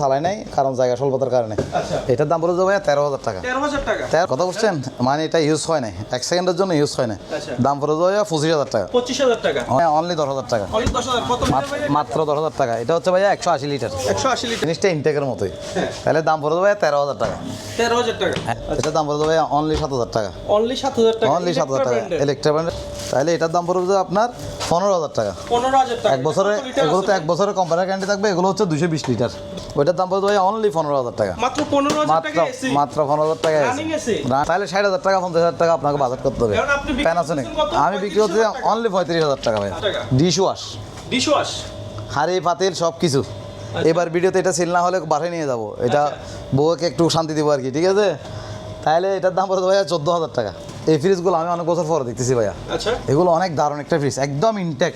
চালাই নাই কারণ জায়গা স্বল্পতার কারণে। আচ্ছা। এটার দাম পড়ে যাবে তেরো হাজার টাকা। তেরো কথা বুঝছেন মানে এটা ইউজ হয় নাই। এক সেকেন্ডের জন্য ইউজ হয় না আচ্ছা। দাম পড়ে যাবে পঁচিশ হাজার টাকা। পঁচিশ হাজার টাকা? অনলি দশ হাজার টাকা। মাত্র- দশ হাজার টাকা। এটা হচ্ছে ভাইয়া একশো আশি লিটার। একশো আশি লিটার। জিনিসটা ইনটেকের মতোই। হ্যাঁ। তাহলে দাম পড়ে যাবে তেরো হাজার টাকা। তেরো হাজার টাকা। হ্যাঁ, এটার দাম পড়ে যাবে অনলি সাত হাজার টাকা। অনলি সাত হাজার টাকা। অনলি সাত হাজার টাকা। ইলেকট্রিক ব্র্যান্ডের তাহলে এটার দাম পড়বে আপনার পনেরো হাজার টাকা। পনেরো হাজার টাকা। এক বছরে এগুলো তো এক বছরের কোম্পানির গ্যারান্টি থাকবে এগুলো হচ্ছে দুশো বিশ লিটার ওইটার দাম পড়বে অনলি পনেরো হাজার টাকা। মাত্র পনেরো মাত্র মাত্র পনেরো হাজার টাকা তাহলে ষাট হাজার টাকা পঞ্চাশ হাজার টাকা আপনাকে বাজার করতে হবে। প্যানাসোনিক? আমি বিক্রি করতে অনলি পঁয়ত্রিশ হাজার টাকা ভাই। ডিশ ওয়াশ ডিশ ওয়াশ হাড়ি পাতিল সব কিছু এবার ভিডিওতে এটা সিল না হলে বাসায় নিয়ে যাব। এটা বউকে একটু শান্তি দিব আর কি ঠিক আছে? তাহলে এটার দাম পড়ে ভাইয়া চোদ্দ হাজার টাকা। এই ফ্রিজগুলো আমি অনেক বছর পরে দেখতেছি ভাইয়া। আচ্ছা। এগুলো অনেক দারুণ একটা ফ্রিজ একদম ইনটেক?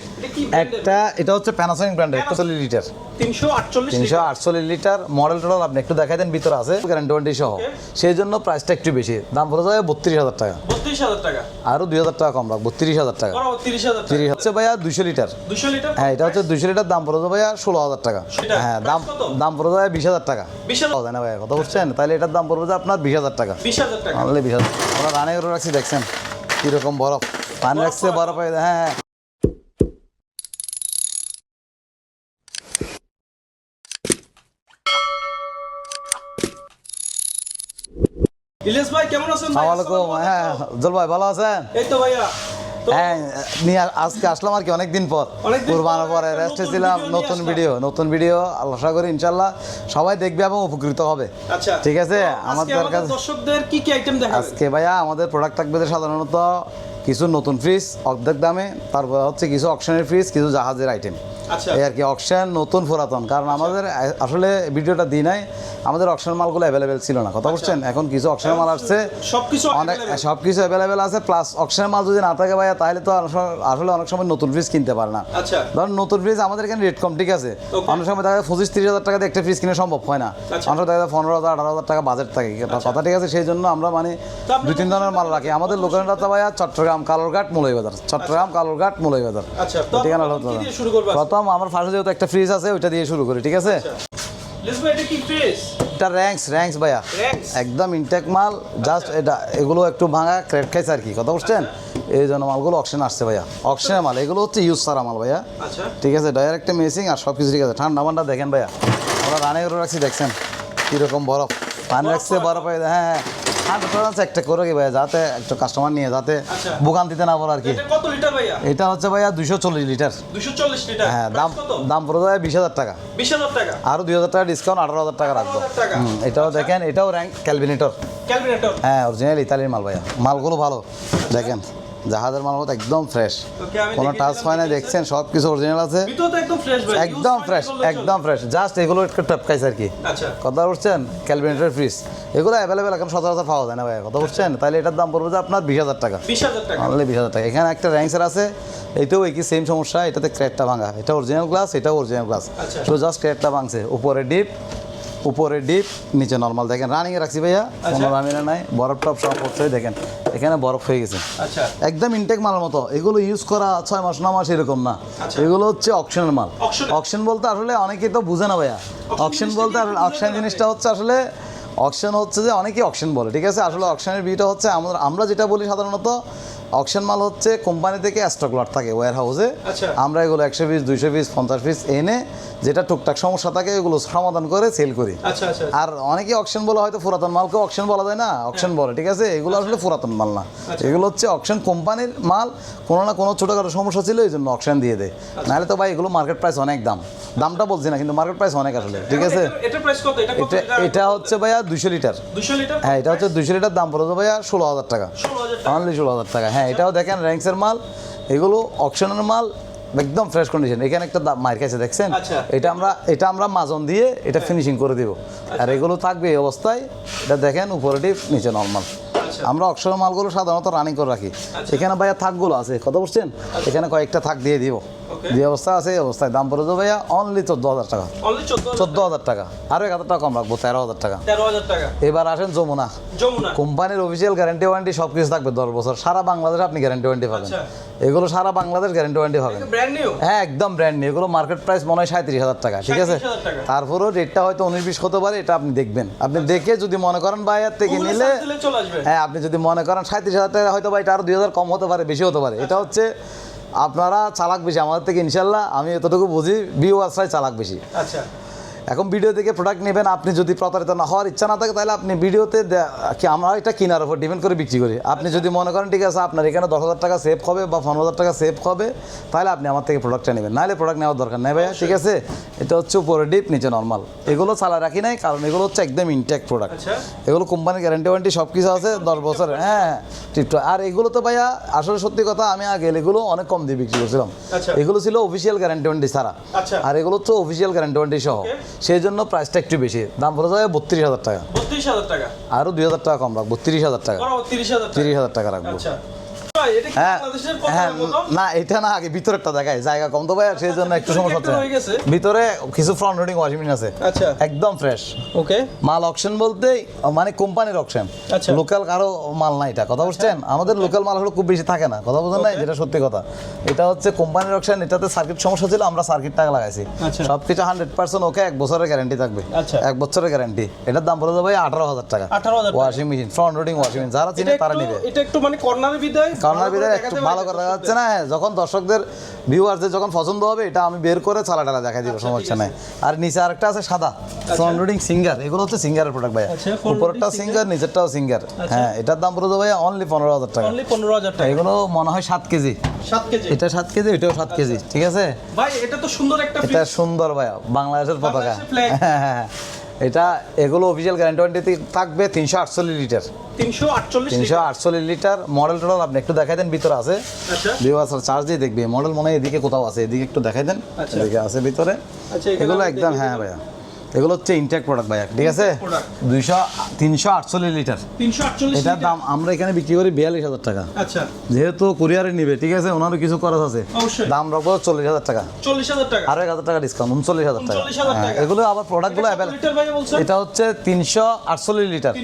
একটা এটা হচ্ছে প্যানাসোনিক ব্র্যান্ডের একশো চল্লিশ লিটার তিনশো আটচল্লিশ লিটার মডেল টডেল আপনি একটু দেখাই দেন ভিতরে আছে গ্যারান্টি ওয়ারেন্টি সহ সেই জন্য প্রাইসটা একটু বেশি। দাম পড়ে যাবে বত্রিশ হাজার টাকা। আরও দুই হাজার টাকা কম রাখব তিরিশ হাজার টাকা। তিরিশ হচ্ছে ভাইয়া দুশো লিটার হ্যাঁ এটা হচ্ছে দুশো লিটার দাম পড়ে যাবে ভাইয়া ষোলো হাজার টাকা। হ্যাঁ দাম দাম পড়ে যাবে বিশ হাজার টাকা। না ভাইয়া কথা বুঝছেন তাহলে এটার দাম পড়বে আপনার বিশ হাজার টাকা। বিশ হাজার টাকা। বিশ হাজার আমরা রানে করে রাখছি দেখছেন? কীরকম বরফ? পানি রাখছে বরফ হয়ে হ্যাঁ হ্যাঁ। ইলিয়াস ভাই কেমন আছেন ভাই? আসসালামু আলাইকুম হ্যাঁ জল ভাই ভালো আছেন? এই তো ভাইয়া। হ্যাঁ নিয়ে আজকে আসলাম আর কি অনেকদিন পর। অনেকদিন পরে রেস্টে ছিলাম নতুন ভিডিও নতুন ভিডিও আশা করি ইনশাল্লাহ সবাই দেখবে এবং উপকৃত হবে। আচ্ছা ঠিক আছে? আমাদের কাছে দর্শকদের কি কি আইটেম দেখাবেন আজকে ভাইয়া আমাদের প্রোডাক্ট থাকবে যে সাধারণত কিছু নতুন ফ্রিজ অর্ধেক দামে তারপর হচ্ছে কিছু অকশনের ফ্রিজ কিছু জাহাজের আইটেম এই আর কি অকশন নতুন পুরাতন। কারণ আমাদের আসলে ভিডিওটা দিই নাই আমাদের অকশন মালগুলো অ্যাভেলেবেল ছিল না। কথা বলছেন? এখন কিছু অকশনের মাল আসছে। সবকিছু অনেক available। সব কিছু অ্যাভেলেবেল আছে প্লাস অকশনের মাল যদি না থাকে ভাইয়া তাহলে তো আসলে অনেক সময় নতুন ফ্রিজ কিনতে পারে না। আচ্ছা। ধরুন নতুন ফ্রিজ আমাদের এখানে রেট কম ঠিক আছে? অনেক সময় দেখা যায় পঁচিশ তিরিশ হাজার টাকা দিয়ে একটা ফ্রিজ কিনে সম্ভব হয় না। আচ্ছা। অনেক সময় দেখা যায় পনেরো হাজার আঠারো হাজার টাকা বাজেট থাকে। কথা ঠিক আছে সেই জন্য আমরা মানে দুই তিন ধরনের মাল রাখি। আমাদের লোকেশনটা তো ভাইয়া চট্টগ্রাম কালোরঘাট মুলইবাজার চট্টগ্রাম কালোরঘাট মুলইবাজার আচ্ছা তো ঠিকানা আমরা প্রথম আমার ফার্স্টে যেহেতু একটা ফ্রিজ আছে ওইটা দিয়ে শুরু করি ঠিক আছে? ইলিয়াস এটা র্যাঙ্কস র্যাঙ্কস ভাইয়া। একদম ইনটেক মাল জাস্ট এটা এগুলো একটু ভাঙা ক্রেট খাইছে আর কি কথা বুঝছেন? এই জন্য মালগুলো অকশন আসছে ভাইয়া। অকশনের মাল এগুলো হচ্ছে ইউজ সারা মাল ভাইয়া। আচ্ছা। ঠিক আছে ডাইরেক্ট মেসিং আর সব কিছু ঠিক আছে। ঠান্ডা মান্ডা দেখেন ভাইয়া। আমরা রানে করে রাখছি দেখছেন? কীরকম বরফ। পানি রাখছে বরফ হয়ে হ্যাঁ হ্যাঁ। ঠান্ডা চেক করে ভাইয়া যাতে একটা কাস্টমার নিয়ে যাতে আচ্ছা। দিতে না বলে আর কি? এটা কত লিটার ভাইয়া? এটা হচ্ছে ভাইয়া দুশো চল্লিশ লিটার। দুশো চল্লিশ লিটার। হ্যাঁ দাম দাম পড়ে যায় বিশ হাজার টাকা। বিশ হাজার টাকা? আরও দুই হাজার টাকা ডিসকাউন্ট আঠারো হাজার টাকা রাখব। 18,000 টাকা। হুম, এটাও দেখেন এটাও র্যাঙ্ক ক্যালভিনেটর ক্যালকুলেটর হ্যাঁ অরিজিনাল ইতালির মাল ভাইয়া। মালগুলো ভালো দেখেন। জাহাজের মাল মতো একদম ফ্রেশ কোনো টাচ হয় না দেখছেন সব কিছু অরিজিনাল আছে। একদম ফ্রেশ একদম ফ্রেশ জাস্ট এগুলো একটু টপকাইছে আর কি। আচ্ছা। কথা বলছেন ক্যালভিনেটর ফ্রিজ এগুলো অ্যাভেলেবেল এখন সচরাচর পাওয়া যায় না ভাই কথা বলছেন? তাহলে এটার দাম পড়বে যে আপনার বিশ হাজার টাকা। বিশ হাজার টাকা। অনলি বিশ হাজার টাকা। এখানে একটা র্যাঙ্কসের আছে এইটাও একই সেম সমস্যা এটাতে ক্র্যাকটা ভাঙা। এটা অরিজিনাল গ্লাস এটাও অরিজিনাল গ্লাস। তো জাস্ট ক্র্যাকটা ভাঙছে। উপরে ডিপ উপরে ডিপ নিচে নর্মাল। দেখেন রানিংয়ে রাখছি ভাইয়া কোনো রানিংয়ে নাই। বরফ টপ সব পড়ছে দেখেন এখানে বরফ হয়ে গেছে। আচ্ছা। একদম ইনটেক মালের মতো। এগুলো ইউজ করা ছয় মাস ন মাস এরকম না। আচ্ছা। এগুলো হচ্ছে অকশনের মাল। অকশন বলতে আসলে অনেকেই তো বুঝে না ভাইয়া। অকশন বলতে অকশন জিনিসটা হচ্ছে আসলে অকশন হচ্ছে যে অনেকেই অকশন বলে ঠিক আছে? আসলে অকশনের বিটা হচ্ছে আমরা যেটা বলি সাধারণত অকশন মাল হচ্ছে কোম্পানি থেকে স্টক লট থাকে ওয়ার হাউসে আচ্ছা। আমরা এগুলো একশো পিস দুইশো পিস পঞ্চাশ পিস এনে যেটা টুকটাক সমস্যা থাকে এগুলো সমাধান করে সেল করি। আচ্ছা আচ্ছা আর অনেকে অকশন বলে হয়তো পুরাতন মালকে অকশন বলা যায় না অকশন বলে ঠিক আছে? এগুলো আসলে পুরাতন মাল না। এগুলো হচ্ছে অকশন কোম্পানির মাল কোনো না কোনো ছোটোখাটো সমস্যা ছিল এই জন্য অকশন দিয়ে দেয়। নাহলে তো ভাই এগুলো মার্কেট প্রাইস অনেক দাম। দামটা বলছি না কিন্তু মার্কেট প্রাইস অনেক আসলে ঠিক আছে? এটা- হচ্ছে ভাইয়া দুশো লিটার। হ্যাঁ এটা হচ্ছে দুশো লিটার দাম পড়ে ভাইয়া ষোলো হাজার টাকা। ষোলো হাজার টাকা। অনলি ষোলো হাজার টাকা হ্যাঁ। এটাও দেখেন র্যাঙ্কসের মাল এগুলো অকশনের মাল একদম ফ্রেশ কন্ডিশন এখানে একটা মার কাছে দেখছেন? আচ্ছা। এটা আমরা এটা আমরা মাজন দিয়ে এটা ফিনিশিং করে দিব। আর এগুলো থাকবে এই অবস্থায় এটা দেখেন উপরে নিচে নর্মাল আচ্ছা। আমরা অক্ষর মালগুলো সাধারণত রানিং করে রাখি। এখানে ভাইয়া থাকগুলো আছে কথা বলছেন এখানে কয়েকটা থাক দিয়ে দিব. যে অবস্থা আছে এই অবস্থায় দাম পড়ে যাবে ভাইয়া অনলি চোদ্দ হাজার টাকা। চোদ্দ হাজার টাকা। আরও এক হাজার টাকা কম রাখব তেরো হাজার টাকা। এবার আসেন যমুনা। কোম্পানির অফিসিয়াল গ্যারান্টি ওয়ারেন্টি সব কিছু থাকবে দশ বছর। সারা বাংলাদেশে আপনি গ্যারান্টি ওয়ারেন্টি পাবেন। আচ্ছা। এগুলো সারা বাংলাদেশ গ্যারান্টি ওয়ারেন্টি পাবেন। হ্যাঁ একদম ব্র্যান্ড নিউ এগুলো মার্কেট প্রাইস মনে হয় সাঁত্রিশ হাজার টাকা ঠিক আছে? তারপরেও রেটটা হয়তো উনিশ বিশ হতে পারে এটা আপনি দেখবেন। আপনি দেখে যদি মনে করেন বাইরের থেকে নিলে হ্যাঁ আপনি যদি মনে করেন সাঁত্রিশ হাজার টাকা হয়তো বা এটা আরও দুই হাজার কম হতে পারে বেশি হতে পারে। এটা হচ্ছে আপনারা চালাক বেশি আমাদের থেকে ইনশাল্লাহ আমি এতটুকু বুঝি ভিউয়ার্সরাই চালাক বেশি। আচ্ছা। এখন ভিডিও থেকে প্রোডাক্ট নেবেন আপনি যদি প্রতারিত না হওয়ার ইচ্ছা না থাকে তাহলে আপনি ভিডিওতে কি আমরা এটা কেনার উপর ডিপেন্ড করে বিক্রি করি। আপনি যদি মনে করেন ঠিক আছে আপনার এখানে দশ হাজার টাকা সেভ হবে বা পনেরো হাজার টাকা সেভ হবে তাহলে আপনি আমার থেকে প্রোডাক্টটা নেবেন। নাহলে প্রোডাক্ট নেওয়ার দরকার নেই ভাইয়া ঠিক আছে? এটা হচ্ছে উপরে ডিপ নিচে নর্মাল এগুলো চালা রাখি নাই কারণ এগুলো হচ্ছে একদম ইনটেক প্রোডাক্ট আচ্ছা। এগুলো কোম্পানির গ্যারান্টি ওয়ারেন্টি সব কিছু আছে দশ বছর হ্যাঁ টিপটপ আর এগুলো তো ভাইয়া আসলে সত্যি কথা আমি আগে এগুলো অনেক কম দিয়ে বিক্রি করছিলাম। আচ্ছা। এগুলো ছিল অফিসিয়াল গ্যারান্টি ওয়ারেন্টি ছাড়া। আচ্ছা। আর এগুলো হচ্ছে অফিসিয়াল গ্যারান্টি ওয়ারেন্টি সহ. সেই জন্য প্রাইসটা একটু বেশি। দাম পড়ে যাবে বত্রিশ হাজার টাকা। বত্রিশ হাজার টাকা। আরও দুই হাজার টাকা কম রাখব তিরিশ হাজার টাকা। তিরিশ হাজার টাকা। তিরিশ হাজার টাকা রাখব। না এটা না আগে ভিতরেরটা দেখায় জায়গা কম। তো ভাই সেই জন্য একটু সমস্যা হচ্ছে। ভিতরে কিছু ফ্রন্ট লোডিং ওয়াশিং মেশিন আছে। আচ্ছা। একদম ফ্রেশ ওকে মাল অকশন বলতে মানে কোম্পানির অকশন আচ্ছা। লোকাল কারও মাল না এটা কথা বুঝছেন? আমাদের লোকাল মাল হলো খুব বেশি থাকে না কথা বুঝছেন না যেটা সত্যি কথা। এটা হচ্ছে কোম্পানির অকশন এটাতে সার্কিট সমস্যা ছিল আমরা সার্কিট টাকা লাগাইছি। আচ্ছা। সব কিছু হান্ড্রেড পার্সেন্ট ওকে এক বছরের গ্যারান্টি থাকবে। আচ্ছা। এক বছরের গ্যারান্টি এটার দাম পড়ে যাবে আঠারো হাজার টাকা। 18,000 টাকা। Washing machine front loading washing machine যারা চিনে তারা নিবে। এটা একটু মানে কর্নারের বিদায়। কর্নার ভিতরে একটু ভালো করে দেখা যাচ্ছে না হ্যাঁ, যখন দর্শকদের ভিউয়ারদের যখন পছন্দ হবে এটা আমি বের করে চালা টালা দেখা দিব আচ্ছা, সমস্যা নাই। আর নিচে আরেকটা আছে সাদা ফ্রন্ট লোডিং সিঙ্গার এগুলো হচ্ছে সিঙ্গারের প্রোডাক্ট ভাই আচ্ছা, উপরটা সিঙ্গার নিচেরটাও সিঙ্গার হ্যাঁ এটার দাম পড়ে ভাই অনলি পনেরো হাজার টাকা। অনলি পনেরো হাজার টাকা। এগুলো মনে হয় সাত কেজি। এটা সাত কেজি এটাও সাত কেজি ঠিক আছে? ভাই এটা তো সুন্দর একটা এটা সুন্দর ভাই বাংলাদেশের পতাকা। হ্যাঁ হ্যাঁ হ্যাঁ। এটা এগুলো অফিসিয়াল গ্যারান্টি ওয়ারেন্টি থাকবে তিনশো আটচল্লিশ লিটার তিনশো আটচল্লিশ লিটার মডেল টডেল আপনি একটু দেখাই দেন ভিতরে আছে। আচ্ছা। চার্জ দিয়ে দেখবে। মডেল মনে হয় এদিকে কোথাও আছে এদিকে একটু দেখাই দেন। আচ্ছা। এদিকে আছে ভিতরে। আচ্ছা, এগুলো একদম হ্যাঁ ভাইয়া। এগুলো হচ্ছে ইনটেক প্রোডাক্ট ভাইয়া ঠিক আছে? দুইশো তিনশো আটচল্লিশ লিটার এটার দাম আমরা এখানে বিক্রি করি বিয়াল্লিশ হাজার টাকা। আচ্ছা। যেহেতু কুরিয়ারে নিবে ঠিক আছে? ওনারও কিছু খরচ আছে। দাম রাখব চল্লিশ হাজার টাকা। চল্লিশ হাজার টাকা। আরও এক হাজার টাকা ডিসকাউন্ট উনচল্লিশ হাজার টাকা। 39,000 হ্যাঁ। এগুলো আবার প্রোডাক্টগুলো অ্যাভেলেবল এটা হচ্ছে তিনশো আটচল্লিশ লিটার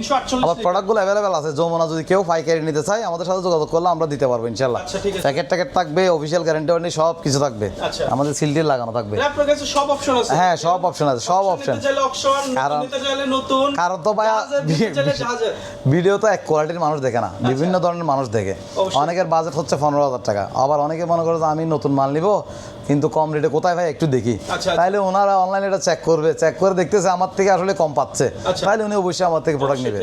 আবার। প্রোডাক্টগুলো অ্যাভেলেবেল আছে। যমুনা যদি কেউ পাইকারি নিতে চায় আমাদের সাথে যোগাযোগ করলে আমরা দিতে পারব ইনশাল্লাহ আচ্ছা। প্যাকেট ট্যাকেট থাকবে অফিসিয়াল গ্যারেন্টি ওয়ারেন্টি সব কিছু থাকবে। আচ্ছা। আমাদের সিলটির লাগানো থাকবে। হ্যাঁ সব অপশন আছে সব অপশন কারণ- তো ভিডিও তো এক কোয়ালিটির মানুষ দেখে না বিভিন্ন ধরনের মানুষ দেখে। অনেকের বাজেট হচ্ছে পনেরো হাজার টাকা আবার অনেকে মনে করে যে আমি নতুন মাল নিব কিন্তু কম রেটে কোথায় ভাই একটু দেখি আচ্ছা। তাইলে ওনারা অনলাইনে এটা চেক করবে চেক করে দেখতেছে আমার থেকে আসলে কম পাচ্ছে আচ্ছা। তাহলে উনি অবশ্যই আমার থেকে প্রোডাক্ট নেবে।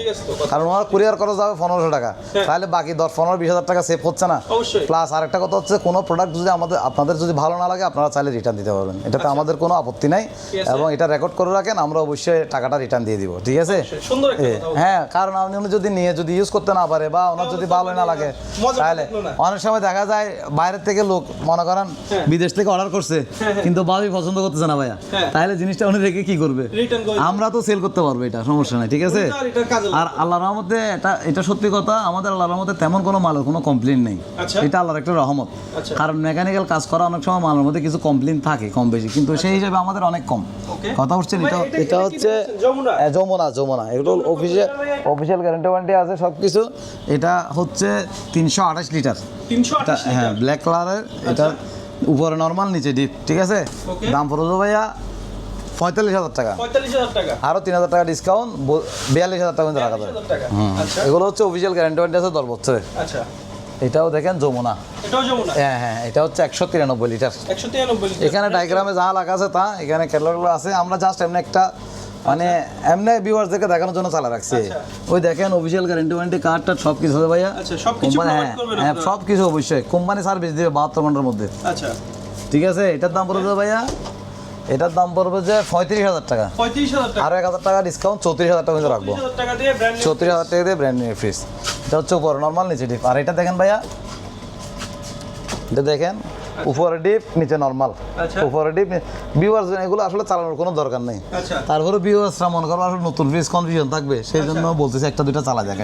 কারণ ওনার কুরিয়ার করা যাবে পনেরোশো টাকা হ্যাঁ। তাহলে বাকি দশ পনেরো বিশ হাজার টাকা সেভ হচ্ছে না। প্লাস আরেকটা কথা হচ্ছে কোনো প্রোডাক্ট যদি আমাদের আপনাদের যদি ভালো না লাগে আপনারা চাইলে রিটার্ন দিতে পারবেন এটাতে আমাদের কোনো আপত্তি নাই আচ্ছা। এবং এটা রেকর্ড করে রাখেন আমরা অবশ্যই টাকাটা রিটার্ন দিয়ে দিব ঠিক আছে। হ্যাঁ কারণ আপনি উনি যদি নিয়ে যদি ইউজ করতে না পারে বা ওনার যদি তাহলে ভালো না লাগে তাহলে অনেক সময় দেখা যায় বাইরের থেকে লোক মনে করেন হ্যাঁ। বিদেশ থেকে অর্ডার করছে কিন্তু ভাবি পছন্দ করতেছে না ভাইয়া। হ্যাঁ। তাহলে জিনিসটা উনি রেখে কি করবে? আমরা তো সেল করতে পারব এটা সমস্যা নাই ঠিক আছে? আর আল্লাহ রহমতে এটা এটা সত্যি কথা আমাদের আল্লাহ রহমতে তেমন কোনো মালের কোনো কমপ্লেন নেই। আচ্ছা। এটা আল্লাহর একটা রহমত। আচ্ছা। কারণ মেকানিক্যাল কাজ করা অনেক সময় মালের মধ্যে কিছু কমপ্লেন থাকে কম বেশি কিন্তু সেই হিসাবে আমাদের অনেক কম। কথা হচ্ছেন ভাই, এটা এটা- হচ্ছে? যমুনা? হ্যাঁ, যমুনা যমুনা। এগুলো অফিসিয়াল ভাই? অফিসিয়াল গ্যারান্টি ওয়ারেন্টি আছে সব কিছু এটা হচ্ছে তিনশো আঠাশ লিটার। তিনশো হ্যাঁ ব্ল্যাক কালারের এটা উপরে নর্মাল নিচে ডিপ ঠিক আছে? দাম পড়বে ভাইয়া পঁয়তাল্লিশ হাজার টাকা। আরও তিন হাজার টাকা ডিসকাউন্ট বিয়াল্লিশ হাজার টাকা রাখা যাবে। 40,000 আচ্ছা। এগুলো হচ্ছে অফিসিয়াল গ্যারেন্টি ওয়ারেন্টি আছে দশ বছরের। আচ্ছা। এটাও দেখেন যমুনা। হ্যাঁ হ্যাঁ এটা হচ্ছে একশো তিরানব্বই লিটার একশো তিরানব্বই লিটার। এখানে ডায়গ্রামে যা লাগা আছে তা এখানে ক্যাটালগুলো আছে। আমরা জাস্ট এমনি একটা মানে এমনি ভিউয়ার্সদেরকে দেখানোর জন্য চালা রাখছি। আচ্ছা। ওই দেখেন অফিসিয়াল গ্যারান্টি ওয়ারেন্টি কার্ডটা সব কিছু হবে ভাইয়া। আচ্ছা, কোম্পানি হ্যাঁ হ্যাঁ সব কিছু অবশ্যই। কোম্পানি সার্ভিস দিবে বাহাত্তর ঘণ্টার মধ্যে। আচ্ছা। ঠিক আছে? এটার দাম পড়বে ভাইয়া? এটার দাম পড়বে যে পঁয়ত্রিশ হাজার টাকা। আরও এক হাজার টাকা ডিসকাউন্ট চৌত্রিশ হাজার টাকা রাখব। পঁয়ত্রিশ হাজার টাকা দিয়ে ব্র্যান্ড চৌত্রিশ হাজার টাকা দিয়ে ব্র্যান্ড নিউ ফ্রিজ এটা হচ্ছে উপরে নর্মাল নিচে ডিপ আর এটা দেখেন ভাইয়া। এটা দেখেন। উপরে ডিপ নিচে নর্মাল আচ্ছা। উপরে ডিপ ভিউয়ার্স এগুলো আসলে চালানোর কোনো দরকার নেই। আচ্ছা। তারপরে ভিউয়ার্সরা মনে করো আসলে নতুন ফ্রিজ কনফিউশন থাকবে সেই জন্য বলতেছি একটা দুইটা চালা দেখে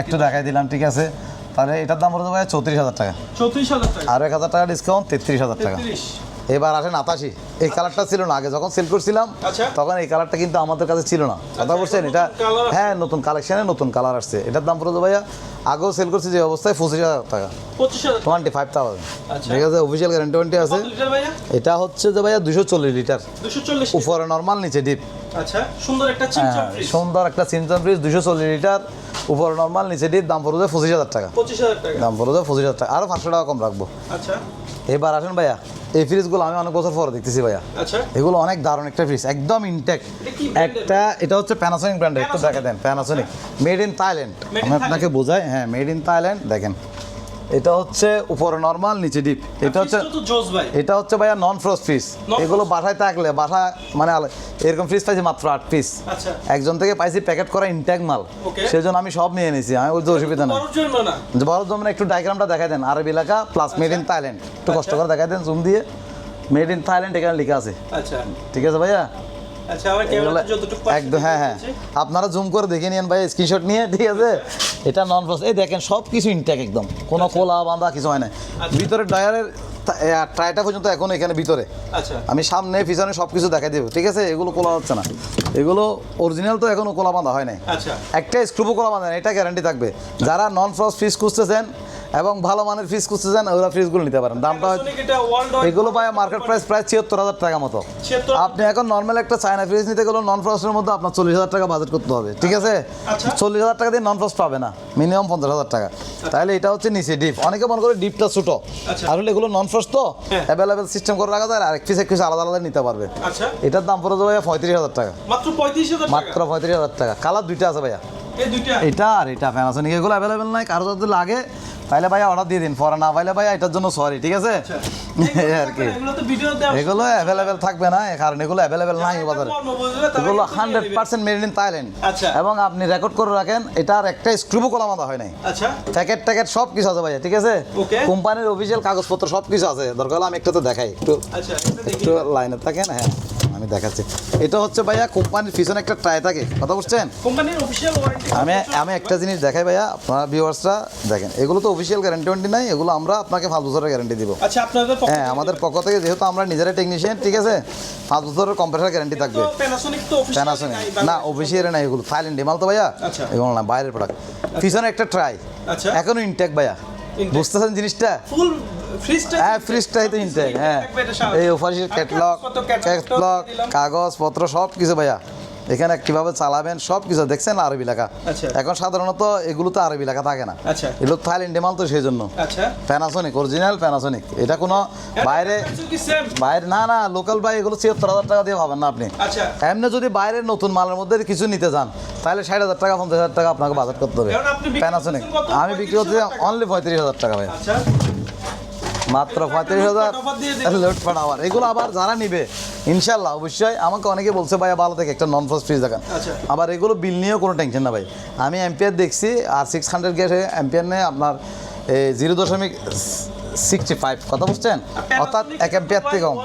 একটা দেখাই দিলাম ঠিক আছে? তাহলে এটার দাম পড়বে চৌত্রিশ হাজার টাকা। চৌত্রিশ হাজার টাকা। আর এক হাজার টাকা ডিসকাউন্ট তেত্রিশ হাজার টাকা। এবার আসেন আতাশি। এই কালারটা ছিল না আগে যখন সেল করছিলাম আচ্ছা। তখন এই কালারটা কিন্তু আমাদের কাছে ছিল না। কথা আচ্ছা, বলছেন এটা। হ্যাঁ নতুন কালেকশনে নতুন কালার আসছে। এটার দাম পড়ে ভাইয়া আগেও সেল করছি যে অবস্থায় পঁচিশ হাজার টাকা। Twenty five thousand. ঠিক আছে অফিসিয়াল গ্যারান্টি ওয়ারেন্টি আছে। এটা হচ্ছে যে ভাইয়া দুশো চল্লিশ লিটার। উপরে নর্মাল নিচে ডিপ আচ্ছা সুন্দর একটা হ্যাঁ ফ্রিজ সুন্দর একটা সিমসন ফ্রিজ দুশো চল্লিশ লিটার। উপরে নর্মাল নিচে ডিপ দাম পড়ে যায় পঁচিশ হাজার টাকা। দাম পড়ে যায় পঁচিশ হাজার টাকা। আরও পাঁচশো টাকা কম রাখব। আচ্ছা। এবার আসেন ভাইয়া এই ফ্রিজগুলো আমি অনেক বছর পরে দেখতেছি ভাইয়া। আচ্ছা। এগুলো অনেক দারুণ একটা ফ্রিজ একদম ইনটেক? একটা এটা হচ্ছে প্যানাসোনিক ব্র্যান্ডের একটু দেখা দেন প্যানাসোনিক মেড ইন থাইল্যান্ড আমি আপনাকে বোঝাই হ্যাঁ মেড ইন থাইল্যান্ড দেখেন। এটা হচ্ছে উপরে নর্মাল নিচে ডিপ এটা হচ্ছে এটা হচ্ছে ভাইয়া নন ফ্রস্ট ফ্রিজ Non-frost? এগুলো বাসায় থাকলে বাসা মানে এরকম ফ্রিজ পাইছি মাত্র আট পিস আচ্ছা। একজন থেকে পাইছি প্যাকেট করা ইনটেক মাল. সেজন্য আমি সব নিয়ে নিয়েছি আমি বলছি অসুবিধা না। বড় জন্য একটু ডায়াগ্রামটা দেখাই দেন। আরবি এলাকা প্লাস মেড ইন থাইল্যান্ড একটু কষ্ট করে দেখাই দেন জুম দিয়ে। মেড ইন থাইল্যান্ড এখানে লেখা আছে। আচ্ছা। ঠিক আছে ভাইয়া? আচ্ছা একদম হ্যাঁ হ্যাঁ। আপনারা জুম করে দেখে নিন ভাই স্ক্রিনশট নিয়ে ঠিক আছে? এটা নন ফ্রস্ট এই দেখেন সব কিছু ইনটেক একদম। কোনো কোলা বাঁধা কিছু হয় না। আচ্ছা। ভিতরে ডয়ারের ট্রাইটা পর্যন্ত এখন এখানে ভিতরে। আচ্ছা। আমি সামনে পিছনে সব কিছু দেখাই দেবো ঠিক আছে? এগুলো কোলা হচ্ছে না। এগুলো অরিজিনাল তো এখনও কোলা বাঁধা হয় নাই। আচ্ছা। একটা স্ক্রুপও কোলা বাঁধা এটা গ্যারান্টি থাকবে। যারা নন ফ্রস্ট ফিস খুঁজতেছেন এবং ভালো মানের ফিস খুঁজতেছেন ওরা ফ্রিজগুলো নিতে পারেন। দামটা এটা ওয়ার্ল্ড এগুলো পায় মার্কেট প্রাইস প্রায় ছিয়াত্তর হাজার টাকা মতো। আপনি এখন নর্মাল একটা চায়না ফ্রিজ নিতে গেলে নন ফ্রস্টের মধ্যে আপনার চল্লিশ হাজার টাকা বাজেট করতে হবে ঠিক আছে? আচ্ছা। চল্লিশ হাজার টাকা দিয়ে নন ফ্রস্ট পাবে না মিনিমাম পঞ্চাশ হাজার টাকা। তাহলে এটা হচ্ছে নিচে ডিপ অনেকে মনে করে ডিপটা ছোটো। আচ্ছা। আসলে এগুলো নন ফ্রস্ট তো। অ্যাভেলেবেল সিস্টেম করে রাখা যায় আর এক পিস এক পিস আলাদা আলাদা নিতে পারবে। আচ্ছা। এটার দাম পড়ে যাবে ভাইয়া পঁয়ত্রিশ হাজার টাকা। মাত্র পঁয়ত্রিশ হাজার মাত্র টাকা পঁয়ত্রিশ হাজার টাকা। কালার দুইটা আছে ভাইয়া। এটা আর এটা প্যানাসোনিক এগুলো অ্যাভেলেবেল নাই কারও যদি লাগে তাহলে ভাইয়া অর্ডার দিয়ে দিন পরে না পাইলে ভাইয়া এটার জন্য সরি ঠিক আছে? আচ্ছা। আর কি। এগুলো অ্যাভেলেবেল থাকবে না কারণ এগুলো অ্যাভেলেবেল নাই বাজারে। এগুলো hundred percent made in Thailand আচ্ছা। এবং আপনি রেকর্ড করে রাখেন এটার একটা স্ক্রুবও কলা বাঁধা হয় নাই। আচ্ছা। প্যাকেট ট্যাকেট সব কিছু আছে ভাইয়া ঠিক আছে? কোম্পানির অফিসিয়াল কাগজপত্র সব কিছু আছে। দরকার হলে আমি একটু তো দেখাই একটু আচ্ছা একটু লাইনে থাকেন হ্যাঁ। আমি দেখাচ্ছি। এটা হচ্ছে ভাইয়া কোম্পানির পিছনে একটা ট্রাই থাকে। কথা বুঝছেন? কোম্পানির অফিশিয়াল ওয়ারেন্টি আমি আমি একটা জিনিস দেখাই ভাইয়া আপনারা ভিউয়ার্সরা দেখেন। এগুলো তো অফিসিয়াল গ্যারান্টি ওয়ারেন্টি নাই এগুলো আমরা আপনাকে পাঁচ বছরের গ্যারান্টি দিব। আচ্ছা আপনাদের হ্যাঁ আমাদের পক্ষ থেকে যেহেতু আমরা নিজেরা টেকনিশিয়ান ঠিক আছে? পাঁচ বছরের কম্পিউটার গ্যারান্টি থাকবে। প্যানাসোনিক তো প্যানাসোনিক না অফিসিয়াল না এগুলো। থাইল্যান্ড মাল তো ভাইয়া? আচ্ছা। এগুলো না বাইরের প্রোডাক্ট পিছনে একটা ট্রাই আচ্ছা। এখনও ইনটেক ভাইয়া। বুঝতেছেন জিনিসটা? ফুল হ্যাঁ ফ্রিজটাই তো ইনটেক হ্যাঁ। এই অফিসিয়াল ক্যাটলগ ক্যাটলগ কাগজপত্র সব কিছু ভাইয়া। এখানে কীভাবে চালাবেন সব কিছু দেখছেন আরবি লেখা। আচ্ছা। এখন সাধারণত এগুলোতে আরবি লেখা থাকে না। আচ্ছা। এগুলো থাইল্যান্ড মাল তো সেই জন্য প্যানাসোনিক অরিজিনাল প্যানাসোনিক এটা কোনো বাইরে বাইরে না না লোকাল বাই এগুলো ছিয়াত্তর হাজার টাকা দিয়ে পাবেন না আপনি। আচ্ছা। এমনি যদি বাইরের নতুন মালের মধ্যে কিছু নিতে চান তাহলে ষাট হাজার টাকা পঞ্চাশ হাজার টাকা আপনাকে বাজেট করতে হবে। প্যানাসোনিক? আমি বিক্রি করতে 35,000 অনলি পঁয়ত্রিশ হাজার টাকা ভাই। আচ্ছা। মাত্র পঁয়ত্রিশ হাজার। লোটপাট আবার। এগুলো আবার যারা নিবে ইনশাল্লাহ অবশ্যই। আমাকে অনেকে বলছে ভাই ভালো থেকে একটা নন ফ্রস্ট ফ্রিজ দেখান। আচ্ছা। আবার এগুলো বিল নিয়েও কোনো টেনশন না ভাই। আমি এম্পিয়ার দেখছি আর সিক্স হান্ড্রেড গ্যাস এম্পিয়ার নেই আপনার জিরো দশমিক সিক্সটি ফাইভ কথা বুঝছেন? অর্থাৎ এক এম্পিয়ার থেকে কম।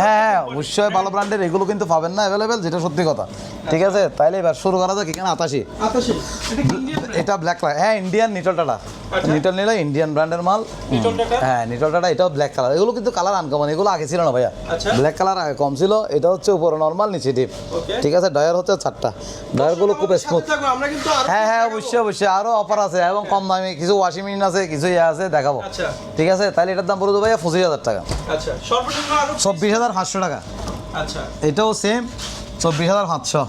হ্যাঁ হ্যাঁ অবশ্যই ভালো ব্র্যান্ডের এগুলো কিন্তু পাবেন না অ্যাভেলেবেল যেটা সত্যি কথা। ঠিক আছে? তাইলে এবার শুরু করা যাক এখানে আতাশি এটা ব্ল্যাক হ্যাঁ ইন্ডিয়ান নিটল টাটা। নিটল নিলে ইন্ডিয়ান ব্র্যান্ডের মাল। হ্যাঁ নিটল টাটা এটাও ব্ল্যাক কালার এগুলো কিন্তু কালার আনকমন এগুলো আগে ছিল না ভাইয়া। আচ্ছা। ব্ল্যাক কালার আগে কম ছিল এটা হচ্ছে উপরে নর্মাল নিচে ডিপ ঠিক আছে ডয়ার হচ্ছে চারটা। ডয়ারগুলো খুব স্মুথ হ্যাঁ হ্যাঁ অবশ্যই অবশ্যই। আরও অফার আছে এবং কম দামে কিছু ওয়াশিং মেশিন আছে কিছু ইয়ে আছে দেখাবো। আচ্ছা। ঠিক আছে তাহলে এটার দাম পড়ে ভাইয়া পঁচিশ হাজার টাকা। আচ্ছা চব্বিশ হাজার পাঁচশো টাকা। আচ্ছা। এটাও সেম চব্বিশ হাজার পাঁচশো।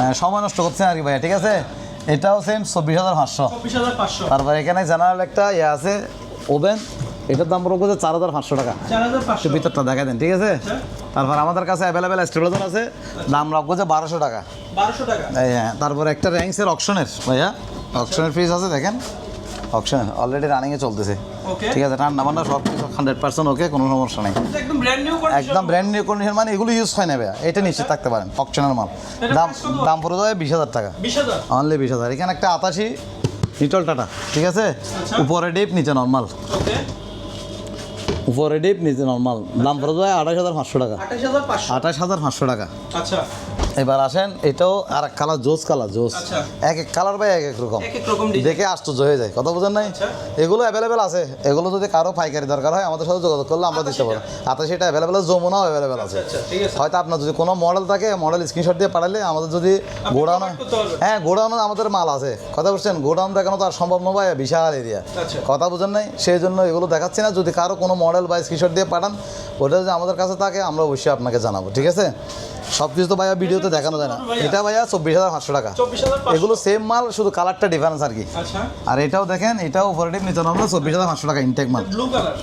হ্যাঁ সময় নষ্ট করছেন আর কি ভাইয়া ঠিক আছে? এটাও সেম চব্বিশ হাজার পাঁচশো। তারপর এখানে জেনারেল একটা ইয়ে আছে ওভেন এটার দাম পড়বে চার হাজার পাঁচশো টাকা। একটু ভিতরটা দেখা দেন ঠিক আছে? আচ্ছা। তারপর আমাদের কাছে অ্যাভেলেবেল স্টেবিলাইজার আছে দাম রাখব যে বারোশো টাকা। বারোশো টাকা। হ্যাঁ তারপর একটা র্যাঙ্কসের অপশনের ভাইয়া। অপশনের ফিস আছে দেখেন। অপশনের অলরেডি রানিংয়ে চলতেছে। ওকে ঠিক আছে রান্না মান্ডা সব কিছু হান্ড্রেড পার্সেন্ট ওকে কোনো সমস্যা নেই। একদম ব্র্যান্ড নিউ একদম ব্র্যান্ড নিউ কন্ডিশন মানে এগুলো ইউজ হয় না ভাইয়া এটা নিশ্চিত থাকতে পারেন অপশনের মাল। দাম দাম পড়ে যাবে বিশ হাজার টাকা। অনলি বিশ হাজার। এখানে একটা আতাশি নিটল টাটা ঠিক আছে? আচ্ছা। উপরে ডিপ নিচে নর্মাল ওকে উপরে ডিপ নিচে নর্মাল দাম পড়ে যায় আঠাশ হাজার পাঁচশো টাকা। আঠাশ হাজার পাঁচশো টাকা। আচ্ছা। এবার আসেন এটাও আর এক কালার জোস কালার জোস। আচ্ছা। এক এক কালার ভাই এক এক রকম। দেখে আশ্চর্য হয়ে যায় কথা বোঝেন নাই? আচ্ছা। এগুলো অ্যাভেলেবেল আছে। এগুলো যদি কারও পাইকারি দরকার হয় আমাদের সাথে যোগাযোগ করলে আমরা দিতে পারব। হাতে সেটা অ্যাভেলেবেল আছে যমুনাও অ্যাভেলেবেল আছে। আচ্ছা হয়তো আপনার যদি কোনো মডেল থাকে মডেল স্ক্রিনশট দিয়ে পাঠালে আমাদের যদি গোডাউনে? হ্যাঁ গোডাউনে আমাদের মাল আছে। কথা বুঝছেন? গোডাউন দেখানো তো আর সম্ভব নয় ভাই বিশাল এরিয়া আচ্ছা। কথা বুঝেন নাই? সেই জন্য এগুলো দেখাচ্ছি না। যদি কারও কোনো মডেল বা স্ক্রিনশট দিয়ে পাঠান ওটা যদি আমাদের কাছে থাকে আমরা অবশ্যই আপনাকে জানাব। ঠিক আছে? সব কিছু তো ভাইয়া ভিডিওতে দেখানো যায় না। এটা ভাইয়া চব্বিশ হাজার পাঁচশো টাকা। এগুলো সেম মাল শুধু কালারটা ডিফারেন্স আর কি। আচ্ছা। আর এটাও দেখেন এটাও অপারেটিভ নিতে আমরা চব্বিশ হাজার পাঁচশো টাকা ইনটেক মাল।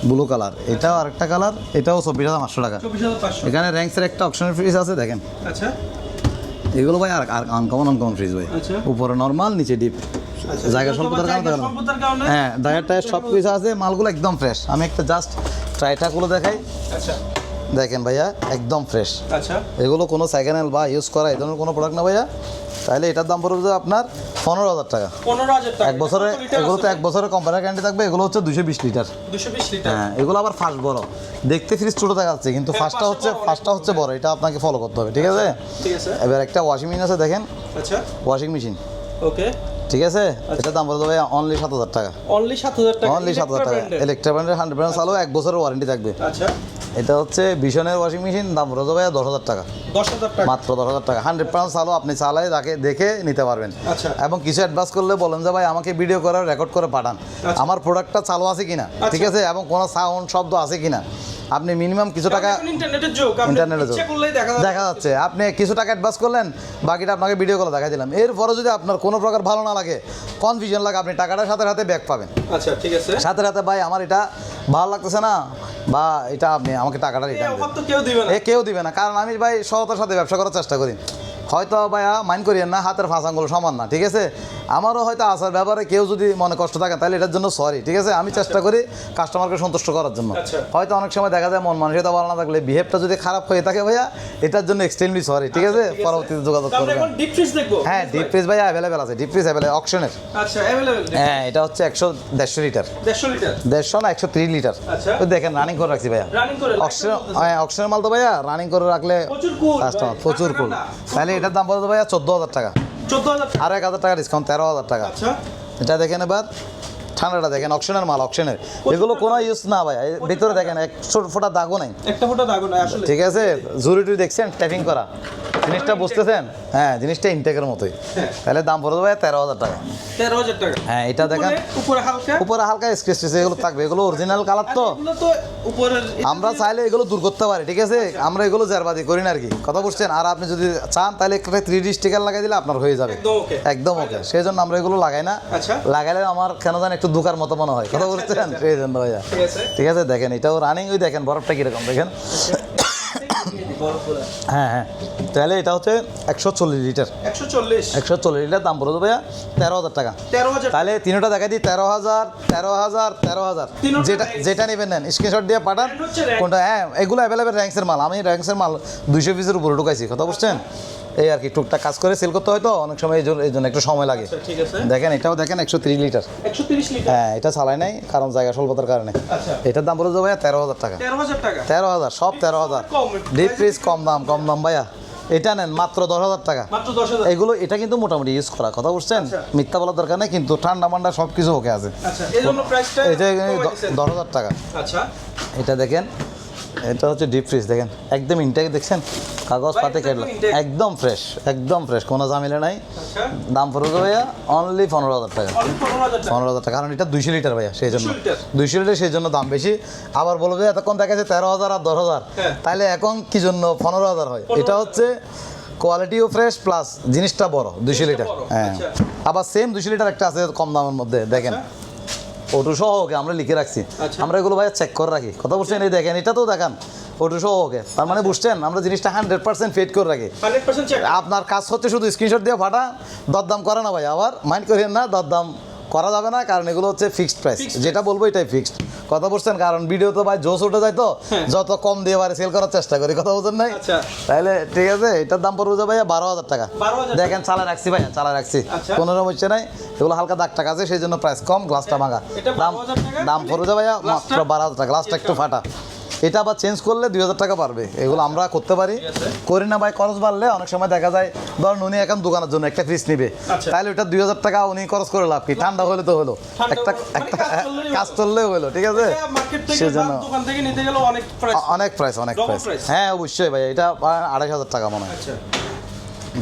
ব্লু কালার এটাও আরেকটা কালার এটাও চব্বিশ হাজার পাঁচশো টাকা। এখানে র্যাঙ্কসের একটা অপশনের ফ্রিজ আছে দেখেন। আচ্ছা। এগুলো ভাই আর আর আনকমন আনকমন ফ্রিজ ভাই। আচ্ছা। উপরে নর্মাল নিচে ডিপ আচ্ছা। জায়গা স্বল্পতার কারণে হ্যাঁ ডায়ার টায়ার সব কিছু আছে মালগুলো একদম ফ্রেশ আমি একটা জাস্ট ট্রাইটাগুলো দেখাই। আচ্ছা। দেখেন ভাইয়া একদম ফ্রেশ আচ্ছা। এগুলো কোনো সেকেন্ড হ্যান্ড বা ইউজ করা এই ধরনের কোনো প্রোডাক্ট না ভাইয়া। তাহলে এটার দাম পড়বে আপনার পনেরো হাজার টাকা। পনেরো হাজার টাকা। এক বছরে এগুলো তো এক বছরের কোম্পানির গ্যারান্টি থাকবে এগুলো হচ্ছে দুশো বিশ লিটার দুশো বিশ লিটার হ্যাঁ এগুলো আবার ফার্স্ট বড়। দেখতে ফ্রিজ ছোটো দেখা যাচ্ছে কিন্তু হ্যাঁ, ফার্স্টটা হচ্ছে ফার্স্টটা হচ্ছে বড় এটা আপনাকে ফলো করতে হবে ঠিক আছে? ঠিক আছে। এবার একটা ওয়াশিং মেশিন আছে দেখেন। আচ্ছা। Washing machine okay. ঠিক আছে? এটার দাম পড়বে ভাই অনলি সাত হাজার টাকা। অনলি সাত হাজার টাকা অনলি সাত হাজার টাকা। Electra brand এর। ইলেকট্রা ব্র্যান্ডের হান্ড্রেড পার্সেন্ট চালু এক বছরের ওয়ারেন্টি থাকবে। আচ্ছা। এটা হচ্ছে ভীষণের ওয়াশিং মেশিন দাম রোজ ভাইয়া দশ হাজার টাকা। দশ হাজার টাকা? মাত্র দশ হাজার টাকা। হান্ড্রেড পার্সেন্ট চালু আপনি চালাই তাকে দেখে নিতে পারবেন। আচ্ছা। এবং কিছু অ্যাডভান্স করলে বলেন যে ভাই আমাকে ভিডিও করে রেকর্ড করে পাঠান। আচ্ছা। আমার প্রোডাক্টটা চালু আছে কিনা? ঠিক আছে? এবং কোনো সাউন্ড শব্দ আছে কিনা? আপনি মিনিমাম কিছু টাকা ইন্টারনেটের যুগ ইন্টারনেটের দেখা যাচ্ছে। আপনি কিছু টাকা অ্যাডভান্স করলেন বাকিটা আপনাকে ভিডিও কলে দেখা দিলাম। এরপরে যদি আপনার কোনো প্রকার ভালো না লাগে কনফিউশন লাগে আপনি টাকাটা সাথে সাথে ব্যাক পাবেন। আচ্ছা ঠিক আছে। সাথে সাথে ভাই আমার এটা ভালো লাগতেছে না বা এটা আপনি আমাকে টাকাটা রিটার্ন কেউ দিবে না। এ কেউ দিবে না। কারণ আমি ভাই সততার সাথে ব্যবসা করার চেষ্টা করি। হয়তো ভাইয়া মাইন করিয়েন না হাতের ফাঁসাঙ্গুলো সমান না ঠিক আছে? আমারও হয়তো আসার ব্যাপারে কেউ যদি মনে কষ্ট থাকে তাহলে এটার জন্য সরি ঠিক আছে? আমি চেষ্টা করি কাস্টমারকে সন্তুষ্ট করার জন্য। আচ্ছা। হয়তো অনেক সময় দেখা যায় মন মানসিকতা ভালো না থাকলে বিহেভটা যদি খারাপ হয়ে থাকে ভাইয়া এটার জন্য এক্সট্রিমলি সরি ঠিক আছে? পরবর্তীতে যোগাযোগ তো করবেন। দেখব। হ্যাঁ ডিপ ফ্রিজ ভাইয়া অ্যাভেলেবেল আছে ডিপ ফ্রিজ অ্যাভেলেবেল অপশনের আচ্ছা হ্যাঁ এটা হচ্ছে একশো দেড়শো লিটার দেড়শো না একশো ত্রিশ লিটার আচ্ছা। ওই দেখেন রানিং করে রাখছি ভাইয়া। অক্সিজেন হ্যাঁ মাল তো ভাইয়া রানিং করে রাখলে কাস্টমার প্রচুর কুল। তাহলে এটার দাম পড়বে ভাইয়া চোদ্দ হাজার টাকা। চোদ্দ হাজার আর এক হাজার টাকা ডিসকাউন্ট তেরো হাজার টাকা। আচ্ছা। এটা দেখে এবার ঠান্ডাটা দেখেন অকশনের মাল অকশনের এগুলো কোনো ইউজ না ভাই ভিতরে দেখেন এক ফোটা দাগও নাই। একটা ফোটা দাগো না আসলে। ঠিক আছে? জুরি টুরি দেখছেন? ট্যাপিং করা। জিনিসটা বুঝতেছেন? হ্যাঁ জিনিসটা ইনটেকের মতোই। হ্যাঁ। তাহলে দাম পড়বে ভাইয়া তেরো হাজার টাকা। তেরো হাজার টাকা। হ্যাঁ এটা দেখেন। উপরে- হালকা। উপরে হালকা স্ক্রেচ এগুলো থাকবে। এগুলো অরিজিনাল কালার তো। উপরের আমরা চাইলে এগুলো দূর করতে পারি ঠিক আছে? আমরা এগুলো জেরবাদি করি না আর কি। কথা বুঝছেন? আর আপনি যদি চান তাহলে একটা থ্রি ডি স্টিকার লাগাই দিলে আপনার হয়ে যাবে। একদম ওকে সেই জন্য আমরা এগুলো লাগাই না। আচ্ছা। লাগাইলে আমার কেন জানি একটু দুকার মতো মনে হয়। কথা বুঝছেন সেই জন্য ভাইয়া। ঠিক আছে। দেখেন এটাও রানিং ওই দেখেন বরফটা কীরকম দেখেন। হ্যাঁ হ্যাঁ। তাহলে এটা হচ্ছে একশো চল্লিশ লিটার। একশো চল্লিশ। একশো চল্লিশ লিটার দাম পড়বে ভাইয়া তেরো হাজার টাকা। তেরো হাজার। তাহলে তিনটা দেখা দিই তেরো হাজার তেরো হাজার তেরো হাজার। যেটা যেটা নেবেন নেন স্ক্রিনশট দিয়ে পাঠান। কোনটা? হ্যাঁ এগুলো অ্যাভেলেবেল র্যাঙ্কসের মাল। আমি র্যাঙ্কসের মাল দুইশো পিসের উপরে ঢুকাইছি কথা বুঝছেন এই আর কি টুকটাক কাজ করে সেল করতে হয় তো অনেক সময় এই জন্য এই জন্য একটু সময় লাগে। আচ্ছা ঠিক আছে। দেখেন এটাও দেখেন একশো তিরিশ লিটার হ্যাঁ এটা চালাই নাই কারণ জায়গা স্বল্পতার কারণে। আচ্ছা। এটার দাম পড়ে যাবে তেরো হাজার টাকা। তেরো হাজার সব তেরো হাজার। ডিপ ফ্রিজ কম দাম কম দাম ভাইয়া। এটা নেন মাত্র দশ হাজার টাকা। এগুলো এটা কিন্তু মোটামুটি ইউজ করা কথা বুঝছেন? আচ্ছা। মিথ্যা বলার দরকার নেই কিন্তু ঠান্ডা মান্ডা সব কিছু ওকে আছে এটা দশ হাজার টাকা। আচ্ছা। এটা দেখেন এটা হচ্ছে ডিপ ফ্রিজ দেখেন। একদম ইনটেক দেখছেন? কাগজ পাতে একদম একদম ফ্রেশ একদম ফ্রেশ কোনো ঝামেলা নাই। আচ্ছা। দাম পড়বে ভাইয়া অনলি পনেরো হাজার টাকা। পনেরো হাজার টাকা। কারণ এটা দুইশো লিটার ভাইয়া সেই জন্য। 200 লিটার। দুইশো লিটার সেই জন্য দাম বেশি। আবার বলবে এতক্ষণ দেখা যাচ্ছে তেরো হাজার আর দশ হাজার। হ্যাঁ। তাহলে এখন কি জন্য পনেরো হাজার হয়? এটা হচ্ছে কোয়ালিটিও ফ্রেশ প্লাস জিনিসটা বড় দুইশো লিটার হ্যাঁ। আচ্ছা। আবার সেম দুইশো লিটার একটা আছে কম দামের মধ্যে দেখেন। ওটু সহ ওকে আমরা লিখে রাখছি। আচ্ছা। আমরা এগুলো ভাই চেক করে রাখি। কথা বলছেন এই দেখেন এটা তো দেখান। ওটু সহ ওকে তার মানে বুঝছেন আমরা জিনিসটা হান্ড্রেড পার্সেন্ট ফিট করে রাখি। আপনার কাজ হচ্ছে শুধু স্ক্রিনশট দিয়ে ফাটা দরদাম করে না ভাই আবার মাইন্ড করেন না দরদাম করা যাবে না কারণ এগুলো হচ্ছে ফিক্সড প্রাইস যেটা বলব এটাই ফিক্সড কথা বলছেন কারণ ভিডিও তো ভাই জোস উঠে যায় তো হ্যাঁ। যত কম দিয়ে পারে সেল করার চেষ্টা করি কথা বলছেন নাই আচ্ছা। তাহলে ঠিক আছে এটার দাম পড়বে যে ভাইয়া বারো হাজার টাকা 12,000 দেখেন চালা রাখছি ভাইয়া চালা রাখছি আচ্ছা। কোনো সমস্যা নাই এগুলো হালকা দাগ টাকা আছে সেই জন্য প্রাইস কম গ্লাসটা ভাঙা দাম 12,000 টাকা? দাম পড়বে যে ভাইয়া? মাত্র বারো হাজার টাকা গ্লাসটা একটু ফাটা এটা আবার চেঞ্জ করলে দুই হাজার টাকা পারবে এগুলো আমরা করতে পারি। করি না ভাই খরচ বাড়লে অনেক সময় দেখা যায় ধরুন উনি এখন দোকানের জন্য একটা ফ্রিজ নিবে। আচ্ছা। তাহলে ওটা দুই হাজার টাকা উনি খরচ করে লাভ কি? ঠান্ডা হলে তো হলো। একটা মানে একটা কাজ চললেও হলো। ঠিক আছে? সেজন্য অনেক প্রাইস অনেক প্রাইস? হ্যাঁ অবশ্যই ভাই এটা আড়াই হাজার টাকা মনে হয়। আচ্ছা।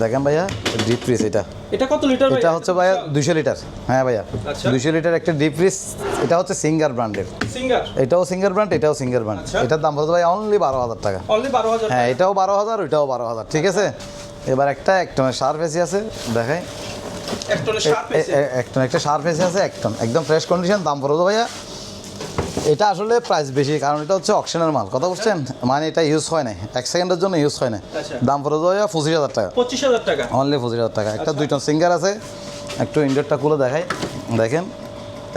দেখেন ভাইয়া ডিপ ফ্রিজ এটা। এটা কত লিটার ভাই এটা হচ্ছে ভাইয়া দুইশো লিটার হ্যাঁ ভাইয়া আচ্ছা। দুইশো লিটার একটা ডিপ ফ্রিজ এটা হচ্ছে সিঙ্গার ব্র্যান্ডের সিঙ্গার এটাও সিঙ্গার ব্র্যান্ড এটাও সিঙ্গার ব্র্যান্ড আচ্ছা। এটার দাম হচ্ছে ভাই অনলি বারো হাজার টাকা। হ্যাঁ এটাও বারো হাজার ওইটাও বারো হাজার। ঠিক আছে? এবার একটা সার এসি আছে দেখাই। এক টনের একটা সার্ফ এসি আছে একটন। একদম ফ্রেশ কন্ডিশন দাম পড়বে ভাইয়া এটা আসলে প্রাইস বেশি কারণ এটা হচ্ছে অকশনের মাল কথা বলছেন? মানে এটা ইউজ হয় না এক সেকেন্ডের জন্য ইউজ হয় না আচ্ছা। দাম পড়ে যায় পঁচিশ হাজার টাকা। পঁচিশ হাজার টাকা? অনলি পঁচিশ হাজার টাকা। একটা দুইটা সিঙ্গার আছে একটু ইন্ডোরটা খুলে দেখাই। দেখেন।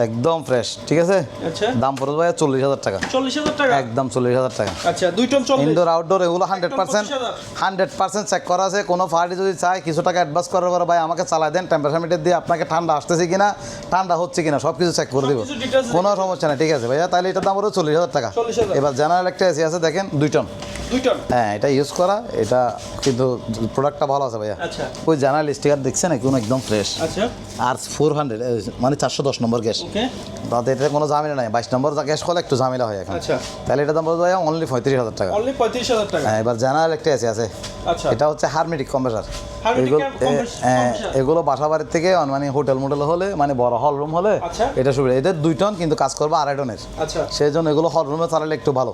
একদম ফ্রেশ ঠিক আছে? আচ্ছা। দাম পড়বে ভাইয়া চল্লিশ হাজার টাকা। চল্লিশ হাজার টাকা? একদম চল্লিশ হাজার টাকা। আচ্ছা দুই টন ইনডোর আউটডোর এগুলো hundred percent 25,000 hundred percent check করা আছে। কোনো পার্টি যদি চায় কিছু টাকা অ্যাডভান্স করার পরে ভাই আমাকে চালাই দেন টেম্পারেচার মিটার দিয়ে আপনাকে ঠান্ডা আসতেছে কিনা ঠান্ডা হচ্ছে কিনা সব কিছু চেক করে দিব। কোনো সমস্যা নেই ঠিক আছে ভাইয়া। তাহলে এটার দাম হলো চল্লিশ হাজার টাকা। 40,000 এবার জেনারেল একটা এসি আছে দেখেন দুই টন টন হ্যাঁ এটা ইউজ করা এটা কিন্তু প্রোডাক্টটা ভালো আছে ভাইয়া। আচ্ছা। ওই জেনারেল স্টিকার দেখছেন? কোনো একদম ফ্রেশ আচ্ছা। আর ফোর হান্ড্রেড মানে চারশো দশ নম্বর গ্যাস। ওকে। তাতে এটা কোনো ঝামেলা নাই। বাইশ নম্বর গ্যাস করলে একটু ঝামেলা হয় এখন। আচ্ছা। তাহলে এটা দাম বলতে ভাইয়া অনলি পঁয়ত্রিশ হাজার টাকা। অনলি পঁয়ত্রিশ হাজার টাকা। হ্যাঁ এবার জেনারেল একটা এসি আছে। আচ্ছা। এটা হচ্ছে হারমেটিক কম্প্রেসার এগুলো হ্যাঁ, compressor। এগুলো বাসা বাড়ির থেকে মানে হোটেল মোটেল হলে মানে বড় হল রুম হলে আচ্ছা। এটা সুবিধা। এদের দুই টন কিন্তু কাজ করবে আড়াই টনের। সেই জন্য এগুলো হল রুমে চালালে একটু ভালো।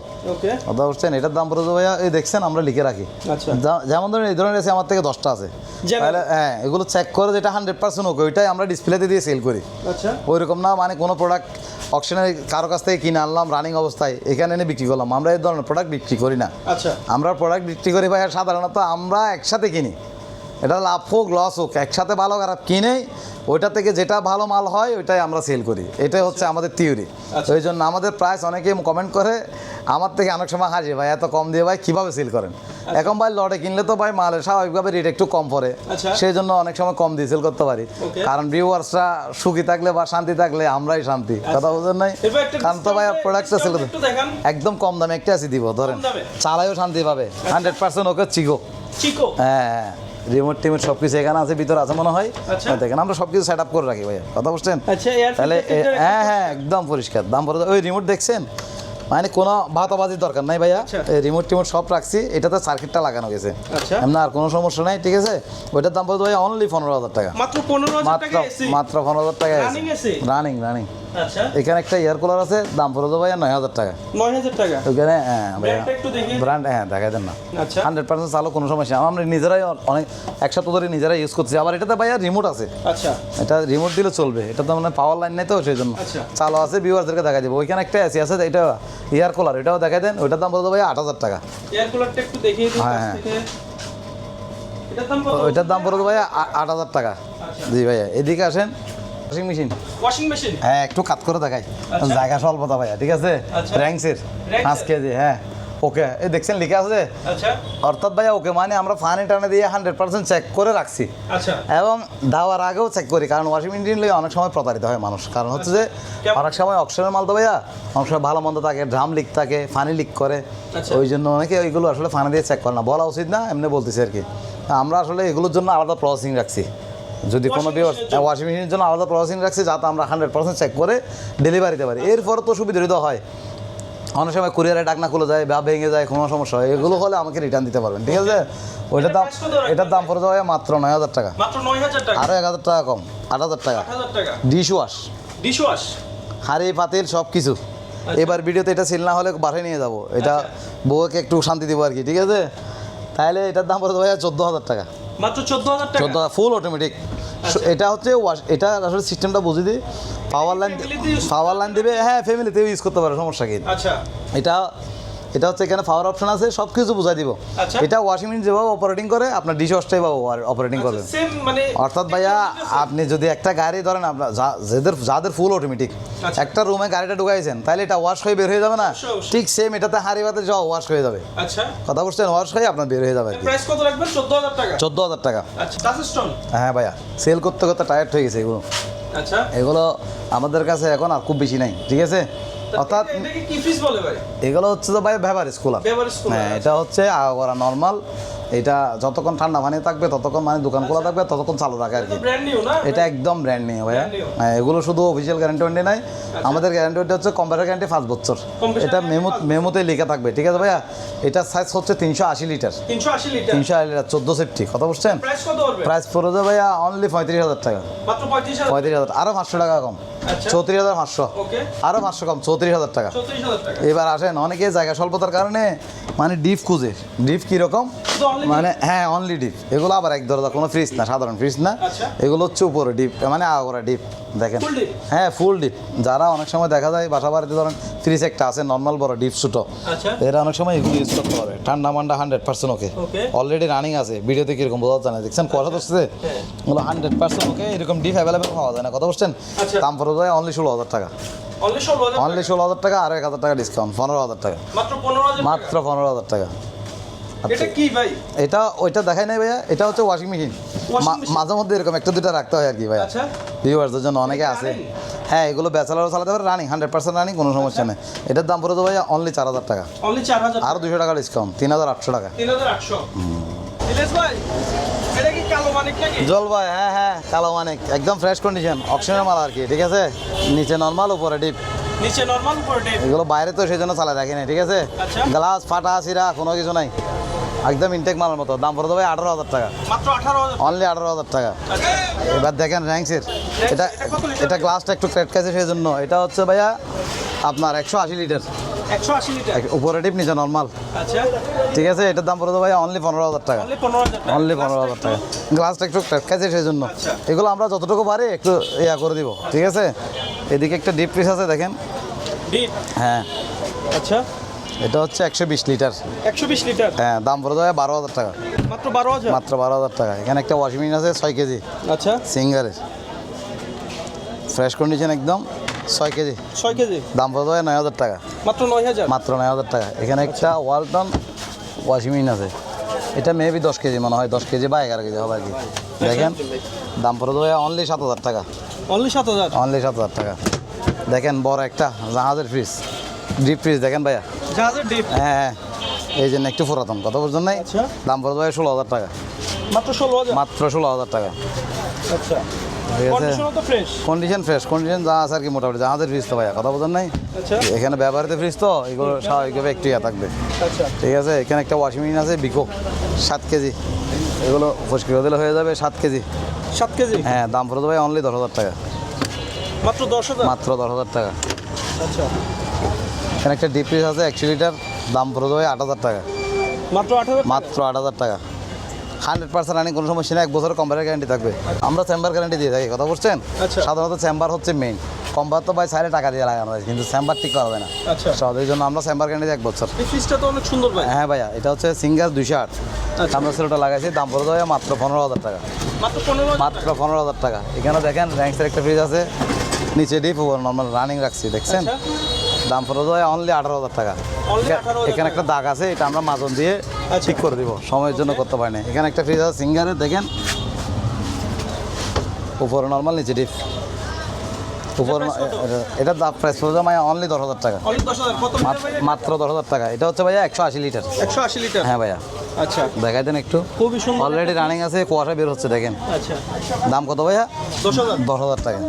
কথা বুঝছেন এটার দাম পড়ে ভাইয়া এই দেখছেন আমরা লিখে রাখি। আচ্ছা। যেমন ধরেন এই ধরনের আমার থেকে দশটা আছে। তাহলে হ্যাঁ এগুলো চেক করে যেটা হান্ড্রেড পার্সেন্ট হোক ওইটাই আমরা ডিসপ্লেতে দিয়ে সেল করি। আচ্ছা। ওই রকম না মানে কোনো প্রোডাক্ট অকশনে কারও কাছ থেকে কিনে আনলাম রানিং অবস্থায় এখানে এনে বিক্রি করলাম। আমরা এই ধরনের প্রোডাক্ট বিক্রি করি না। আচ্ছা। আমরা প্রোডাক্ট বিক্রি করি ভাই সাধারণত আমরা একসাথে কিনি। এটা লাভ হোক লস হোক একসাথে ভালো খারাপ কিনে ওইটা থেকে যেটা ভালো মাল হয় ওইটাই আমরা সেল করি। এটাই হচ্ছে আমাদের থিওরি আচ্ছা। ওই জন্য আমাদের প্রাইস অনেকেই কমেন্ট করে আমার থেকে অনেক সময় হাসি ভাই এত কম দিয়ে ভাই কীভাবে সেল করেন? এখন ভাই লটে কিনলে তো ভাই মালের স্বাভাবিকভাবে রেট একটু কম পড়ে। আচ্ছা। সেই জন্য অনেক সময় কম দিয়ে সেল করতে পারি। কারণ ভিউয়ার্সরা সুখী থাকলে বা শান্তি থাকলে আমরাই শান্তি। কথা বুঝেন নাই? কারণ তো ভাই প্রোডাক্টটা সেল একদম কম দামে একটা আছে দিব ধরেন। চালাইও শান্তি পাবে। হান্ড্রেড পার্সেন্ট ওকে চিকো। চিকো? হ্যাঁ হ্যাঁ। রিমোট টিমোট সব কিছু এখানে আছে ভিতরে আছে মনে হয়। আচ্ছা। দেখেন আমরা সব কিছু সেট আপ করে রাখি ভাইয়া কথা বুঝছেন? আচ্ছা তাহলে হ্যাঁ হ্যাঁ একদম পরিষ্কার দাম পড়ে ওই রিমোট দেখছেন? মানে কোনো ভাতাবাজির দরকার নাই ভাইয়া। আচ্ছা। রিমোট টিমোট সব রাখছি এটাতে সার্কিটটা লাগানো গেছে। আচ্ছা। এমনি আর কোনো সমস্যা নাই ঠিক আছে? ওইটার দাম পড়বে ভাইয়া অনলি পনেরো হাজার টাকা। মাত্র মাত্র পনেরো হাজার টাকা রানিং রানিং আচ্ছা এখানে একটা এয়ার কুলার আছে দাম পড়বে ভাইয়া নয় হাজার টাকা। নয় হাজার টাকা? ওখানে হ্যাঁ ব্র্যান্ড হ্যাঁ দেখাই দেন না। আচ্ছা। হান্ড্রেড পার্সেন্ট চালু কোনো সমস্যা আমরা নিজেরাই অনেক এক সপ্তাহ ধরে নিজেরাই ইউজ করছি। আবার এটাতে ভাইয়া রিমোট আছে। আচ্ছা। এটা রিমোট দিলে চলবে। এটা তো মানে পাওয়ার লাইন নেই তো সেই জন্য আচ্ছা। চালু আছে ভিউয়ারদেরকে দেখা যাবে ওইখানে একটা এসি আছে এটা এয়ার কুলার এটাও দেখাই দেন। ওইটার দাম বলতে ভাই আট হাজার টাকা। এয়ার কুলারটা একটু দেখিয়ে দিন হ্যাঁ, হ্যাঁ। থেকে। এটার দাম ওইটার দাম পড়বে ভাইয়া আট হাজার টাকা। আচ্ছা। জি ভাইয়া এদিকে আসেন। ওয়াশিং মেশিন ওয়াশিং মেশিন হ্যাঁ একটু কাট করে দেখাই। আচ্ছা। জায়গা স্বল্পতা ভাইয়া ঠিক আছে? আচ্ছা। র্যাঙ্কসের পাঁচ কেজি হ্যাঁ। ওকে এই দেখছেন লিখে আছে? আচ্ছা। অর্থাৎ ভাইয়া ওকে মানে আমরা ফানি টানে দিয়ে হান্ড্রেড পার্সেন্ট চেক করে রাখছি। আচ্ছা। এবং দেওয়ার আগেও চেক করি কারণ ওয়াশিং মেশিন নিয়ে অনেক সময় প্রতারিত হয় মানুষ। কারণ হচ্ছে যে অনেক সময় অক্সিজেনের মাল তো ভাইয়া অনেক সময় ভালো মন্দ থাকে ড্রাম লিক থাকে ফানি লিক করে। আচ্ছা। ওই জন্য অনেকে ওইগুলো আসলে ফানি দিয়ে চেক করে না। বলা উচিত না এমনি বলতেছি আর কি। আমরা আসলে এগুলোর জন্য আলাদা প্রসেসিং রাখছি। যদি কোনো জন্য? ওয়াশিং মেশিনের জন্য আলাদা প্রসেসিং রাখছি যাতে আমরা হান্ড্রেড পার্সেন্ট চেক করে ডেলিভারি দিতে পারি। এরপরে তো সুবিধা হয়। অনেক সময় কুরিয়ারে ডাকনা খুলে যায় বা ভেঙে যায় কোনো সমস্যা হয়। এগুলো হলে আমাকে রিটার্ন দিতে পারবেন ঠিক আছে? ওইটার দাম? এটার দাম পড়ে যাবে মাত্র নয় হাজার টাকা। আরও এক হাজার টাকা কম আট হাজার টাকা। ডিশ ওয়াশ ডিশ ওয়াশ হাড়ি পাতিল সব কিছু এবার ভিডিওতে এটা সেল না হলে বাসায় নিয়ে যাব। এটা বউকে একটু শান্তি দিব আর কি ঠিক আছে? তাহলে এটার দাম পড়ে ভাইয়া চোদ্দ হাজার টাকা। মাত্র টাকা। ফুল অটোমেটিক এটা হচ্ছে এটা আসলে সিস্টেমটা বুঝে দিই। পাওয়ার লাইন পাওয়ার লাইন দেবে হ্যাঁ ফ্যামিলিতেও ইউজ করতে পারে সমস্যা কি? আচ্ছা। এটা এটা হচ্ছে এখানে পাওয়ার অপশন আছে সব কিছু বুঝাই দিব। আচ্ছা। এটা ওয়াশিং মেশিন যেভাবে অপারেটিং করে আপনার ডিশ ওয়াশটাই অপারেটিং করবে। সেম মানে অর্থাৎ ভাইয়া আপনি যদি একটা গাড়ি ধরেন আপনার যাদের যাদের ফুল অটোমেটিক আচ্ছা। একটা রুমে গাড়িটা ঢুকাইছেন তাহলে এটা ওয়াশ হয়ে বের হয়ে যাবে না। ঠিক সেম এটাতে হাঁড়ি বাতে যাও ওয়াশ হয়ে যাবে। আচ্ছা। কথা বুঝছেন? ওয়াশ হয়ে আপনার বের হয়ে যাবে আর প্রাইস কত রাখবেন? চোদ্দ হাজার টাকা। আচ্ছা হ্যাঁ ভাইয়া সেল করতে করতে টায়ার্ড হয়ে গেছে এগুলো। আচ্ছা। এগুলো আমাদের কাছে এখন আর খুব বেশি নাই ঠিক আছে? অর্থাৎ এগুলো হচ্ছে তো ভাই ব্যবহার স্কুল Beverage হ্যাঁ এটা হচ্ছে আগরা নর্মাল এটা যতক্ষণ ঠান্ডা পানি থাকবে ততক্ষণ মানে দোকান খোলা থাকবে ততক্ষণ চালু থাকে আর কি। নিউ এটা? একদম ব্র্যান্ড নিয়ে ভাইয়া। হ্যাঁ এগুলো শুধু অফিসিয়াল গ্যারান্টি ওয়ারেন্টি নাই। আমাদের গ্যারান্টি ওয়ারেন্টি হচ্ছে কম্পিউটার গ্যারান্টি পাঁচ বছর। এটা মেমো মেমোতে লেখা থাকবে ঠিক আছে ভাইয়া? এটার সাইজ হচ্ছে তিনশো আশি লিটার তিনশো আশি লিটার চোদ্দ সেফটি কথা বুঝছেন? প্রাইস পড়ে যাবে ভাইয়া অনলি পঁয়ত্রিশ হাজার টাকা। পঁয়ত্রিশ হাজার? আরও পাঁচশো টাকা কম। আচ্ছা। চৌত্রিশ হাজার পাঁচশো। আরও পাঁচশো কম চৌত্রিশ হাজার টাকা। এবার আসেন অনেকে জায়গা স্বল্পতার কারণে মানে ডিপ খুঁজে। ডিপ কীরকম? মানে হ্যাঁ অনলি ডিপ এগুলো আবার এক দরজা কোনো ফ্রিজ না সাধারণ ফ্রিজ না। আচ্ছা। এগুলো হচ্ছে উপরে ডিপ মানে আগরা ডিপ দেখেন। হ্যাঁ ফুল ডিপ যারা অনেক সময় দেখা যায় বাসা বাড়িতে ধরেন ফ্রিজ একটা আছে নর্মাল বড় ডিপ ছোটো। আচ্ছা। এরা অনেক সময় এগুলো ইউজ করতে পারে। ঠান্ডা মান্ডা hundred percent okay. Already running আছে ভিডিওতে কীরকম বোঝা যায় না। দেখছেন কথা ধরছে ওগুলো হান্ড্রেড পার্সেন্ট ওকে এরকম ডিপ অ্যাভেলেবেল পাওয়া যায় না। কথা বুঝছেন? আচ্ছা। দাম পড়ে যায় অনলি ষোলো হাজার টাকা। অনলি ষোলো হাজার টাকা? আর এক হাজার টাকা ডিসকাউন্ট পনেরো হাজার টাকা? মাত্র পনেরো হাজার টাকা। এটা কি ভাই? এটা ওইটা দেখাই নাই ভাইয়া। এটা হচ্ছে ওয়াশিং মেশিন মাঝে মধ্যে এরকম একটা দুটা রাখতে হয় আর কি ভাইয়া। আচ্ছা। ভিউয়ার্সদের জন্য অনেকে আছে। হ্যাঁ এগুলো ব্যাচেলারও চালাতে পারে রানিং হান্ড্রেড পার্সেন্ট রানিং কোনো সমস্যা নেই। এটার দাম পড়ে ভাইয়া অনলি চার হাজার টাকা। অনলি চার হাজার আরও দুশো টাকা ডিসকাউন্ট তিন হাজার আটশো টাকা। তিন হাজার আটশো। ভাই জল ভাই হ্যাঁ হ্যাঁ কালো মানিক। একদম ফ্রেশ কন্ডিশন অপশনের মাল আর কি ঠিক আছে? নিচে নর্মাল উপরে ডিপ নিচে নর্মাল উপরে ডেপ এগুলো বাইরে তো সেই জন্য চালা রাখি নাই ঠিক আছে? আচ্ছা। গ্লাস ফাটা সিরা কোনো কিছু নাই। একদম ইনটেক মালের মতো। দাম পড়ে দেবে আঠারো হাজার টাকা। অনলি আঠারো হাজার টাকা। আচ্ছা। এবার দেখেন র্যাঙ্কসের এটা এটা গ্লাসটা একটু ক্রেট কাছে সেই জন্য এটা হচ্ছে ভাইয়া আপনার একশো আশি লিটার উপরে টিপ নিচে নর্মাল আচ্ছা। ঠিক আছে? এটার দাম পড়ে ভাইয়া অনলি পনেরো হাজার টাকা। অনলি পনেরো হাজার টাকা। গ্লাসটা একটু কাছে সেই জন্য আচ্ছা। এগুলো আমরা যতটুকু পারি একটু ইয়া করে দিব। ঠিক আছে? এদিকে একটা ডিপ পিস আছে দেখেন। হ্যাঁ। আচ্ছা। এটা হচ্ছে একশো বিশ লিটার। একশো বিশ লিটার? হ্যাঁ দাম পড়ে দেবে বারো হাজার টাকা। মাত্র বারো হাজার? মাত্র বারো হাজার টাকা। এখানে একটা ওয়াশিং মেশিন আছে ছয় কেজি। আচ্ছা। সিঙ্গারের। ফ্রেশ কন্ডিশন একদম ছয় কেজি। ছয় কেজি? দাম পড়ে দেবে নয় হাজার টাকা। মাত্র নয় হাজার? মাত্র নয় হাজার টাকা। এখানে একটা ওয়ালটন ওয়াশিং মেশিন আছে। এটা মেবি দশ কেজি মনে হয় দশ কেজি বা এগারো কেজি হবে আর কি। দেখেন দাম পড়ে দেবে অনলি সাত হাজার টাকা। অনলি সাত হাজার? অনলি সাত হাজার টাকা। দেখেন বড় একটা জাহাজের ফ্রিজ ডিপ ফ্রিজ দেখেন ভাইয়া। হ্যাঁ এই জন্য একটু পুরাতন কত বুঝছেন নাই? আচ্ছা। দাম পড়ে দেবে ষোলো হাজার টাকা। মাত্র ষোলো হাজার? মাত্র ষোলো হাজার টাকা। আচ্ছা। কন্ডিশন ফ্রেশ কন্ডিশন যা আছে আর কি মোটামুটি জাহাজের ফ্রিজ তো ভাইয়া কথা বোঝেন নাই? আচ্ছা। এখানে ব্যবহৃত ফ্রিজ তো এগুলো স্বাভাবিকভাবে একটু ইয়া থাকবে। আচ্ছা। ঠিক আছে? এখানে একটা ওয়াশিং মেশিন আছে বিকো সাত কেজি। এগুলো ফসকি দিলে হয়ে যাবে সাত কেজি। সাত কেজি? হ্যাঁ দাম পড়ে অনলি দশ হাজার টাকা। মাত্র দশ হাজার? মাত্র দশ হাজার টাকা। আচ্ছা। এখানে একটা ডিপ ফ্রিজ আছে একশো লিটার দাম পড়ে দেবে আট হাজার টাকা। মাত্র আট হাজার মাত্র আট হাজার টাকা। হান্ড্রেড পার্সেন্ট রানিং কোনো সমস্যা নেই এক বছরের কম্পারের গ্যারান্টি থাকবে। আমরা চেম্বার গ্যারান্টি দিয়ে থাকি কথা বলছেন আচ্ছা। সাধারণত চেম্বার হচ্ছে মেইন কম্বার তো ভাই সাইডে টাকা দিয়ে লাগানো হয় কিন্তু চেম্বার ঠিক করা যায় না। আচ্ছা। সব এই জন্য আমরা চেম্বার গ্যারান্টি এক বছর। ফ্রিজটা তো অনেক সুন্দর ভাই। হ্যাঁ ভাইয়া এটা হচ্ছে সিঙ্গার দুইশো আট। আচ্ছা। আমরা সেটা লাগাইছি দাম পড়ে দেবে মাত্র পনেরো হাজার টাকা। মাত্র পনেরো হাজার টাকা? এখানে দেখেন র্যাঙ্কসের একটা ফ্রিজ আছে। নিচে ডিপ নর্মাল রানিং রাখছি দেখছেন? আচ্ছা। দাম পড়ে দেবে অনলি আঠারো হাজার টাকা। Only এখা- 18,000 এখানে একটা দাগ আছে এটা আমরা মাজন দিয়ে আচ্ছা। ঠিক করে দিব সময়ের জন্য করতে পারি না এখানে একটা ফ্রিজ আছে সিঙ্গারের দেখেন। উপরে নর্মাল নিচে ডিপ উপর এটা দাম প্রাইস পড়ে যাবে অনলি দশ হাজার টাকা। মাত্র দশ হাজার টাকা। এটা হচ্ছে ভাইয়া একশো আশি লিটার একশো আশি লিটার হ্যাঁ ভাইয়া। আচ্ছা। দেখাই দেন একটু। খুবই সুন্দর। অলরেডি রানিং আছে কুয়াশা বের হচ্ছে দেখেন। আচ্ছা। দাম কত ভাইয়া? দশ হাজার টাকা।